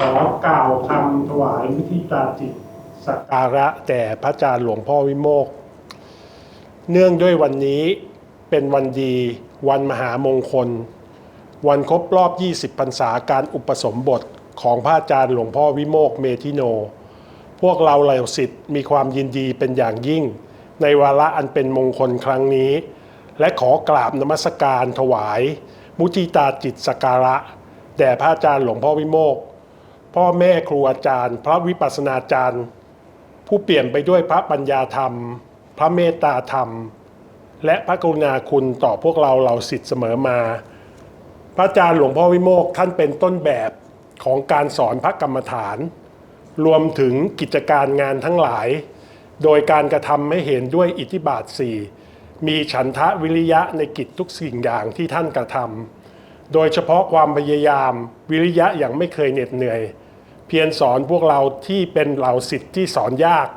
ขอกล่าวคำถวายมุทิตาจิตสักการะแด่พระอาจารย์หลวงพ่อวิโมก เนื่องด้วยวันนี้เป็นวันดีวันมหามงคล วันครบรอบ 20พรรษาการอุปสมบทของพระอาจารย์หลวงพ่อวิโมกเมธิโน พวกเราเหล่าสิทธิ์มีความยินดีเป็นอย่างยิ่ง ในวาระอันเป็นมงคลครั้งนี้ และขอกราบนมัสการถวาย มุทิตาจิตสักการะ แด่พระอาจารย์หลวงพ่อวิโมก พ่อแม่ครูอาจารย์ พระวิปัสสนาจารย์ ผู้เปลี่ยนไปด้วยพระปัญญาธรรม พระเมตตาธรรม และพระกรุณาคุณต่อพวกเราเหล่าสิทธิ์เสมอมา พระอาจารย์หลวงพ่อวิโมกข์ท่านเป็นต้นแบบของการสอนพระกรรมฐาน รวมถึงกิจการงานทั้งหลาย โดยการกระทำให้เห็นด้วยอิทธิบาทสี่มีฉันทะวิริยะในกิจทุกสิ่งอย่างที่ท่านกระทำโดยเฉพาะความพยายามวิริยะอย่างไม่เคยเหน็ดเหนื่อย เพียรสอนพวกเราที่เป็นเหล่าสิทธิ์ที่สอนยาก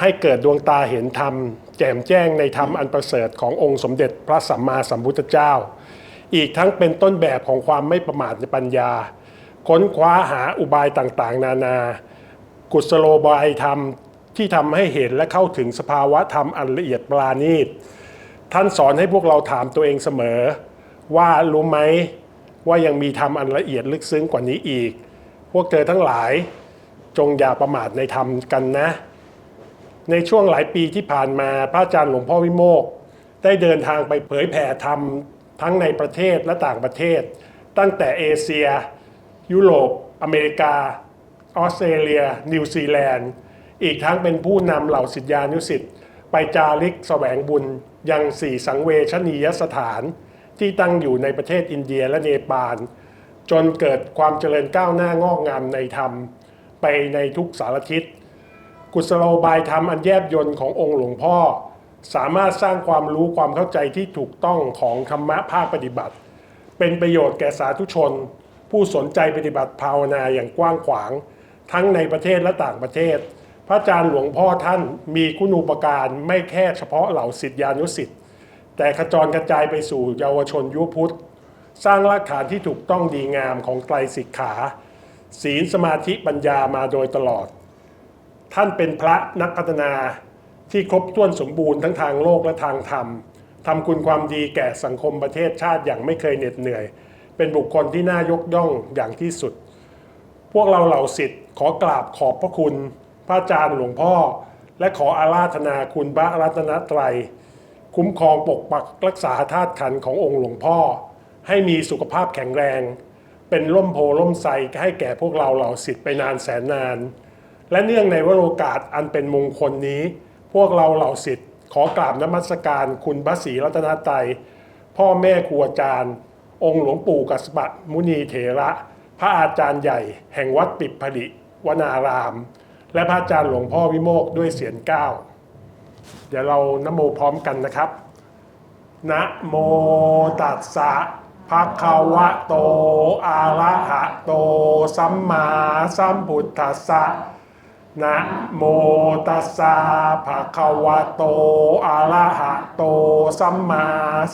ให้เกิดดวงตาเห็นธรรม แจ่มแจ้งในธรรมอันประเสริฐขององค์สมเด็จพระสัมมาสัมพุทธเจ้า อีกทั้งเป็นต้นแบบของความไม่ประมาทในปัญญา ค้นคว้าหาอุบายต่างๆ นานา กุศโลบายธรรมที่ทำให้เห็นและเข้าถึงสภาวะธรรมอันละเอียดปราณีต ท่านสอนให้พวกเราถามตัวเองเสมอ ว่ารู้ไหมว่ายังมีธรรมอันละเอียดลึกซึ้งกว่านี้อีก พวกเธอทั้งหลายจงอย่าประมาทในธรรมกันนะ ในช่วงหลายปีที่ผ่านมาพระอาจารย์หลวงพ่อวิโมกข์ได้เดินทางไปเผยแผ่ธรรมทั้งในประเทศและต่างประเทศ ตั้งแต่เอเชีย ยุโรป อเมริกา ออสเตรเลีย นิวซีแลนด์ อีกทั้งเป็นผู้นำเหล่าศิษยานุศิษย์ไปจาริกแสวงบุญยังสี่สังเวชนียสถาน ที่ตั้งอยู่ในประเทศอินเดียและเนปาล จนเกิดความเจริญก้าวหน้างอกงามในธรรม ไปในทุกสารทิศ กุศโลบายธรรมอันแยบยนต์ขององค์หลวงพ่อ สามารถสร้างความรู้ความเข้าใจที่ถูกต้องของธรรมะภาคปฏิบัติ เป็นประโยชน์แก่สาธุชน ผู้สนใจปฏิบัติภาวนาอย่างกว้างขวาง ทั้งในประเทศและต่างประเทศ พระอาจารย์หลวงพ่อท่านมีคุณูปการไม่แค่เฉพาะเหล่าศิษยานุศิษย์แต่ขจรกระจายไปสู่เยาวชนยุคพุทธ สร้างรากฐานที่ถูกต้องดีงามของไตรสิกขา ศีลสมาธิปัญญามาโดยตลอด ท่านเป็นพระนักพัฒนาที่ครบถ้วนสมบูรณ์ทั้งทางโลกและทางธรรมทำคุณความดีแก่สังคมประเทศชาติอย่างไม่เคยเหน็ดเหนื่อย เป็นบุคคลที่น่ายกย่องอย่างที่สุด พวกเราเหล่าสิทธิ์ขอกราบขอบพระคุณ พระอาจารย์หลวงพ่อ และขออาราธนาคุณพระรัตนตรัย คุ้มครองปกปักรักษาธาตุขันธ์ขององค์หลวงพ่อ ให้มีสุขภาพแข็งแรง เป็นร่มโพล่มไทรให้แก่พวกเราเหล่าสิทธิ์ไปนานแสนนาน และเนื่องในวโรกาสอันเป็นมงคลนี้ พวกเราเหล่าสิทธิ์ขอกราบนมัสการคุณพระศรีรัตนตรัยพ่อแม่ครูอาจารย์ องค์หลวงปู่กัสปะมุนีเถระ พระอาจารย์ใหญ่ แห่งวัดปิดผลิวนาราม และพระอาจารย์หลวงพ่อวิโมกข์ด้วยเสียงเก้าเดี๋ยวเรานโมพร้อมกันนะครับ นะโมตัสสะ ภะคะวะโต อะระหะโต สัมมาสัมพุทธัสสะ นะโมตัสสะภะคะวะโต อะระหะโต สัมมา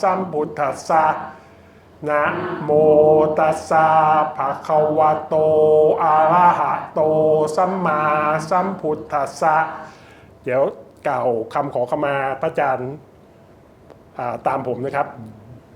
สัมพุทธัสสะ นะโมตัสสะภะคะวะโต อะระหะโต สัมมาสัมพุทธัสสะ เดี๋ยวกล่าวคำขอขมาพระอาจารย์ตามผมนะครับ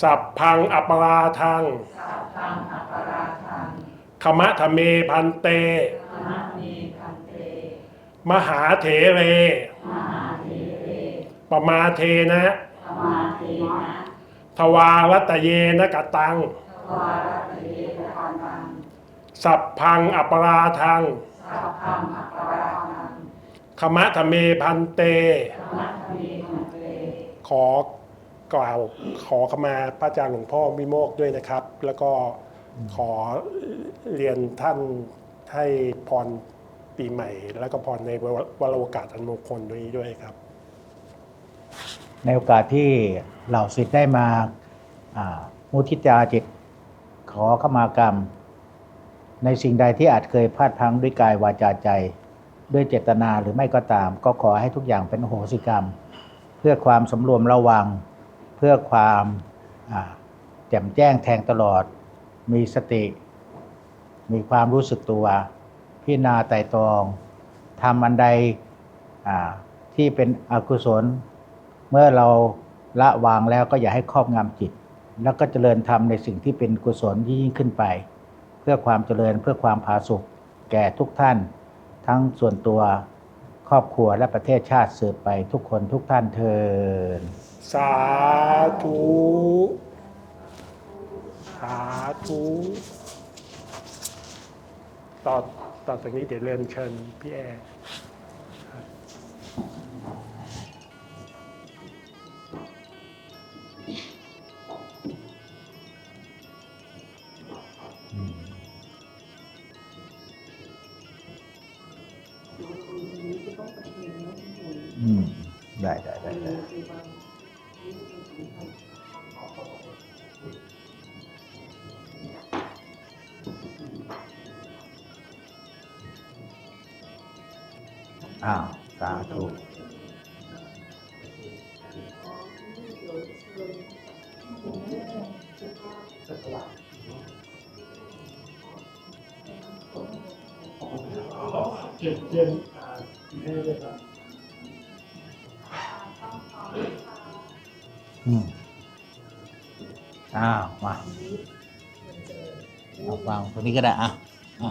สัพพังอปาราทังขมะทะเมพันเตมหาเถเรปมาเทนะ ทวารัตเยนะกตังสัพพังอปาราทังขมะทะเมพันเตขอ กล่าวขอขมาพระอาจารย์หลวงพ่อวิโมกด้วยนะครับ แล้วก็ขอเรียนท่านให้พรปีใหม่ แล้วก็พรในวรโอกาสอันมงคลนี้ด้วยครับ ในโอกาสที่เหล่าศิษย์ได้มามุทิตาจิต ขอขมากรรม ในสิ่งใดที่อาจเคยพลาดพลั้งด้วยกายวาจาใจ ด้วยเจตนาหรือไม่ก็ตาม ก็ขอให้ทุกอย่างเป็นโหสิกรรม เพื่อความสำรวมระวัง พื่อความแจ่มแจ้งแทงตลอด มีสติ มีความรู้สึกตัว พิจารณาไตร่ตองทำอันใดที่เป็นอกุศล เมื่อเราละวางแล้วก็อย่าให้ครอบงำจิต แล้วก็เจริญทำในสิ่งที่เป็นกุศลยิ่งขึ้นไป เพื่อความเจริญเพื่อความผาสุกแก่ทุกท่าน ทั้งส่วนตัวครอบครัวและประเทศชาติสืบไปทุกคนทุกท่านเทิน สาธุสาธุต่อต่อจากนี้เดี๋ยวเรียนเชิญพี่แอร์อืมได้ไเก็บเย็นให้ด้วยครับอืมอ้าวมาเอาวางตรงนี้ก็ได้อะอะ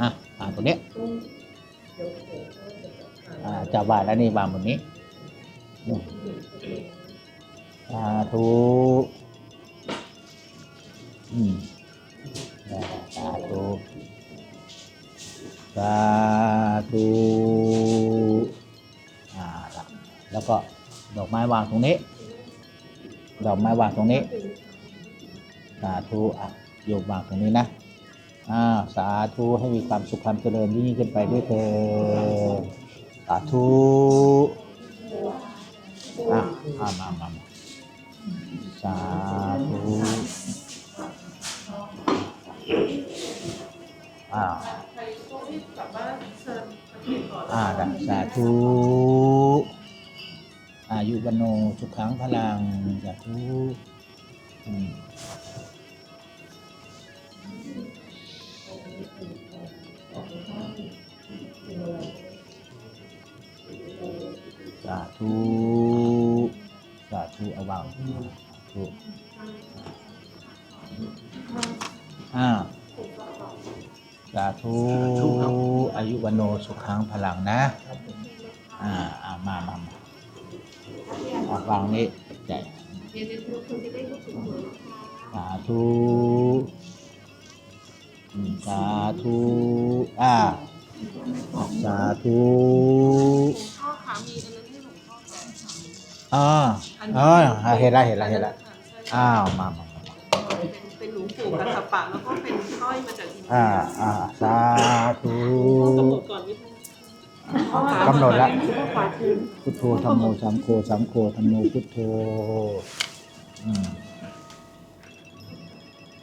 อะอ่าตรงนี้อ่าจับบาทแล้วนี่วางบนนี้อืมสาธุอืม ไม้วางตรงนี้ ดอกไม้วางตรงนี้ สาธุอะโยมวางตรงนี้นะอ้าสาธุให้มีความสุขความเจริญยิ่งขึ้นไปด้วยเถิดสาธุอะอะมามามาสาธุอ้าวใครก็รีบกลับบ้านเชิญประเทศก่อนอ่าสาธุ อายุวันโนสุขังพลังสาธุอืมสาธุสาธุเอาวางสาธุอ่าสาธุอายุวันโนสุขังพลังนะ วางนี้ใจเดี๋ยวเดี๋ยวคุณจะได้รู้สึกเหมือนสาธุอืมสาธุอ่าสาธุพ่อขามีอันนั้นให้หลวงพ่อก่อนอ่าอ๋อเห็นแล้วเห็นแล้วเห็นแล้วอ่าอ้าวมามามาเป็นเป็นหลวงปู่กัสสปะแล้วก็เป็นสร้อยมาจากอินเดีอ่าอ่าสาธุ กำหนดแล้วพ่อขวาคืนพุทโธธรรมโมสังโฆสังโฆธรรมโมพุทโธอืม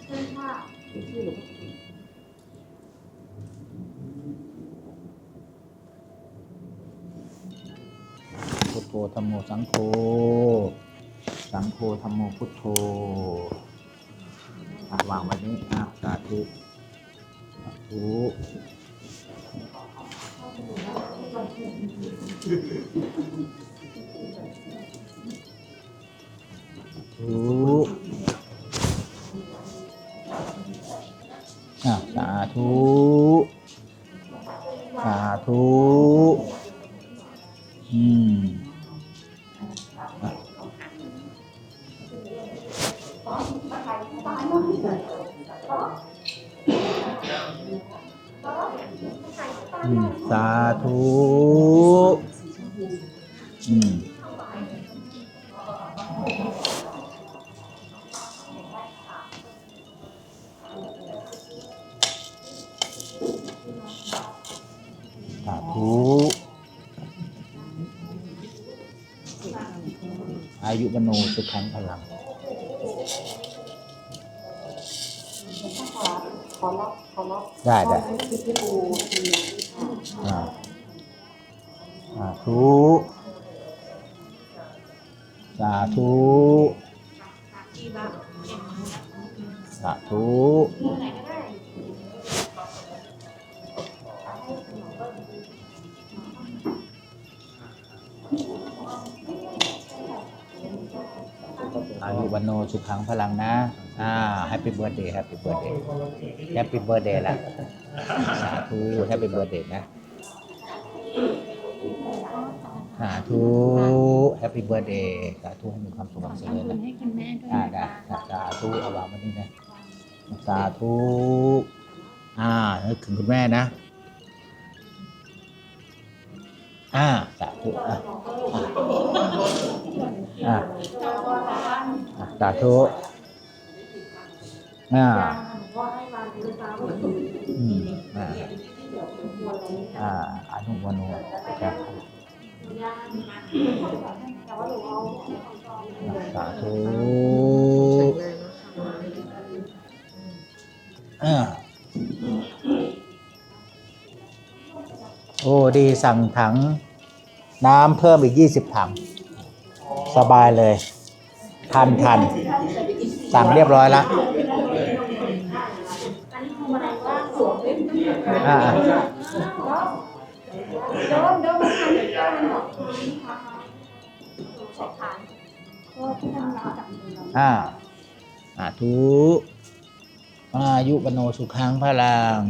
เช่นว่าที่หลวงพ่อพุทโธธรรมโมสังโฆสังโฆธรรมโมพุทโธอะวางไว้นี้อะสาธุสาธุธุ thank อสาธุอายุมโนสุขังพลังได้ได้ที่พี่ปู อ่าสาธุ ธุสาธุอายุวันโนสุขังพลังนะ อ่าแฮปปี้เบิร์ดเดย์แฮปปี้เบิร์ดเดย์แฮปปี้เบิร์ดเดย์ละสาธุแฮปปี้เบิร์ดเดย์นะ สาธุแฮปปี้เบิร์ดเดย์สาธุให้มีความสุขความเจริญนะให้คุณแม่ด้วยอ่านะได้คะสาธุเอาวางมานี่นะสาธุอ่านึกถึงคุณแม่นะ อ่าสาธุอะอะอะสาธุอ่าอืมอ่าอ่าอนุโมโนครับ สาธุอ่าโอ้ ดีสั่งถัง น้ำเพิ่มอีก20ถัง สบายเลย ทันทัน สั่งเรียบร้อยแล้วอ่าอ่า อาอาทุอายุวโนสุขังพลัง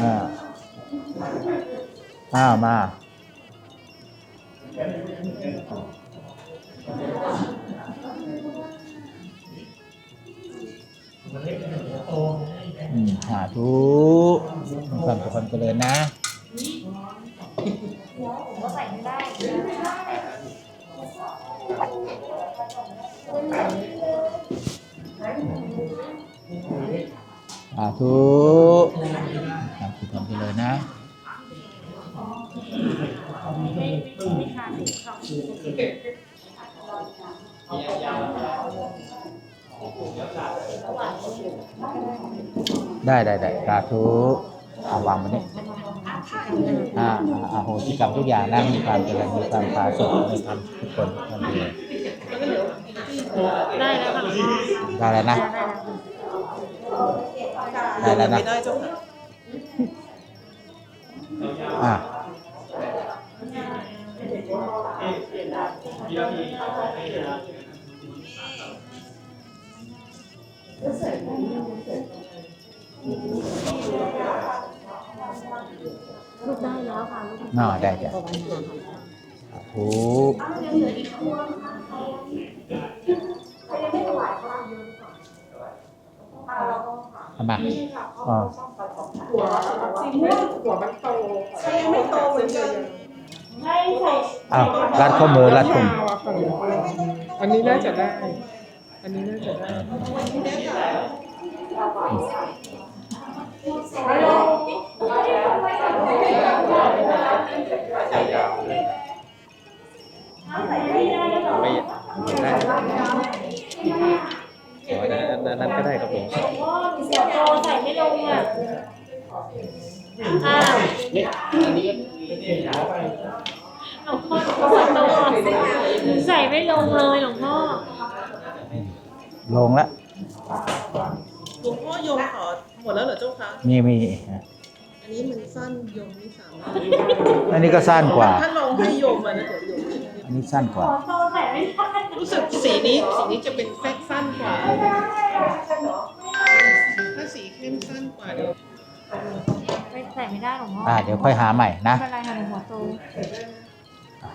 อ่าอ้ามาอืมสาธุความสุขความเจริญนะ สาธุความสุขความเจริญนะได้ได้ได้สาธุเอาวางมานี่อ่าอ่าโหสิกรรมทุกอย่างนะมีความเจริญมีความผาสุกมีความทุกคนทุกคนเลย ได้แล้วค่ะได้แล้วนะได้แล้วนะไม่ได้เจ้าค่ะอ่าน่าได้จ้ะ อ๋อหัวหัวมันโตใช่ยังไม่โตเหมือนเดิมอ้าวรัดข้อมือรัดข้อมืออันนี้น่าจะได้ อันนี้น่าจะได้ไม่ได้ อ๋ออันนั้นอันนั้นก็ได้ครับผม เสียโตใส่ไม่ลงอะอ้าวหลวงพ่อเสียโตหนูใส่ไม่ลงเลยหลวงพ่อ ลงแล้วหลวงพ่อโยมขอหมดแล้วเหรอเจ้าคะมีมีอันนี้มันสั้นโยมไม่สามารถอันนี้ก็สั้นกว่า ถ้าลองให้โยมมานะเดี๋ยวโยม อันนี้สั้นกว่าโตใส่ไม่ได้รู้สึกสีนี้สีนี้จะเป็นแทรกสั้นกว่าถ้าสีเข้มสั้นกว่าเดี๋ยวไม่ใส่ไม่ได้หลวงพ่ออ่า เดี๋ยวค่อยหาใหม่นะ ไม่เป็นไรค่ะหลวงพ่อโต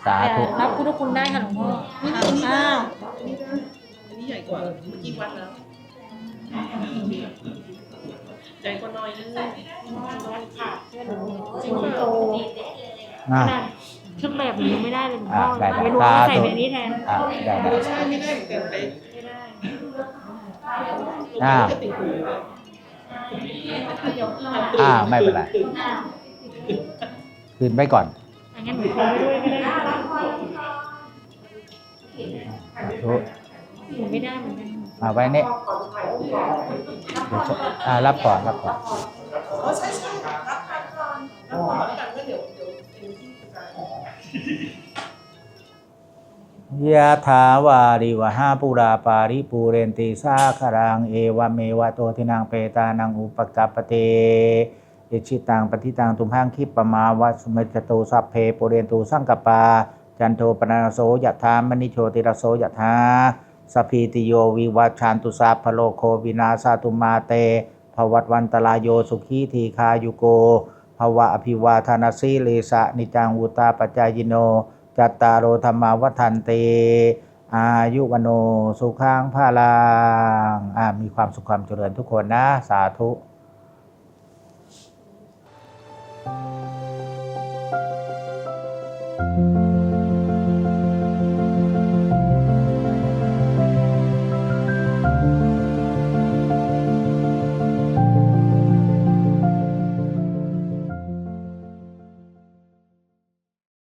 สาธุแต่รับพุทธคุณได้ค่ะหลวงพ่ออันนี้ได้อ้าวอันนี้ได้อันนี้ใหญ่กว่าเมื่อกี้วัดแล้วใหญ่กว่าน้อยนึงจริงโต อ่าขนาด เครื่องแบบหนูยังไม่ได้เลยหลวงพ่ออ่าได้ได้ไม่รู้ว่าสาธุ ใส่แบบนี้แทนอ่าได้ได้ ใช่ไม่ได้เหมือนกันเลยไม่ได้อ่า จะติดหูอ่าไม่เป็นไร คืนไปก่อนอันงั้นหนูโทรไปด้วยก็ได้อ่ารับพรสาธุหนูไม่ได้เหมือนกันมาไว้นี่อ่ารับก่อนรับก่อน อ๋อใช่ใช่ ยะถาวาริวหาปุราปาริปูเรนติสาคารังเอวเมวะโตทินังเปตานังอุปกัปปเตอิชิตังปฏิตังตุมหังคิปปะมาวัสมิจตุสัพเพปุเรนตุสังกปา จันโทปนาโสยะธามณิโชติรโสยะธาสพีติโยวิวัชชันตุสาพโลโควินาสตุมาเตภวัตวันตรายโยสุขีทีคายุโกภวะอภิวาทนาสีเลสะนิจังวุตาปจายโน จัตตารโอธรรมาวัฒนตีอายุวโนสุขังพาลังมีความสุขความเจริญทุกคนนะ สาธุ thank you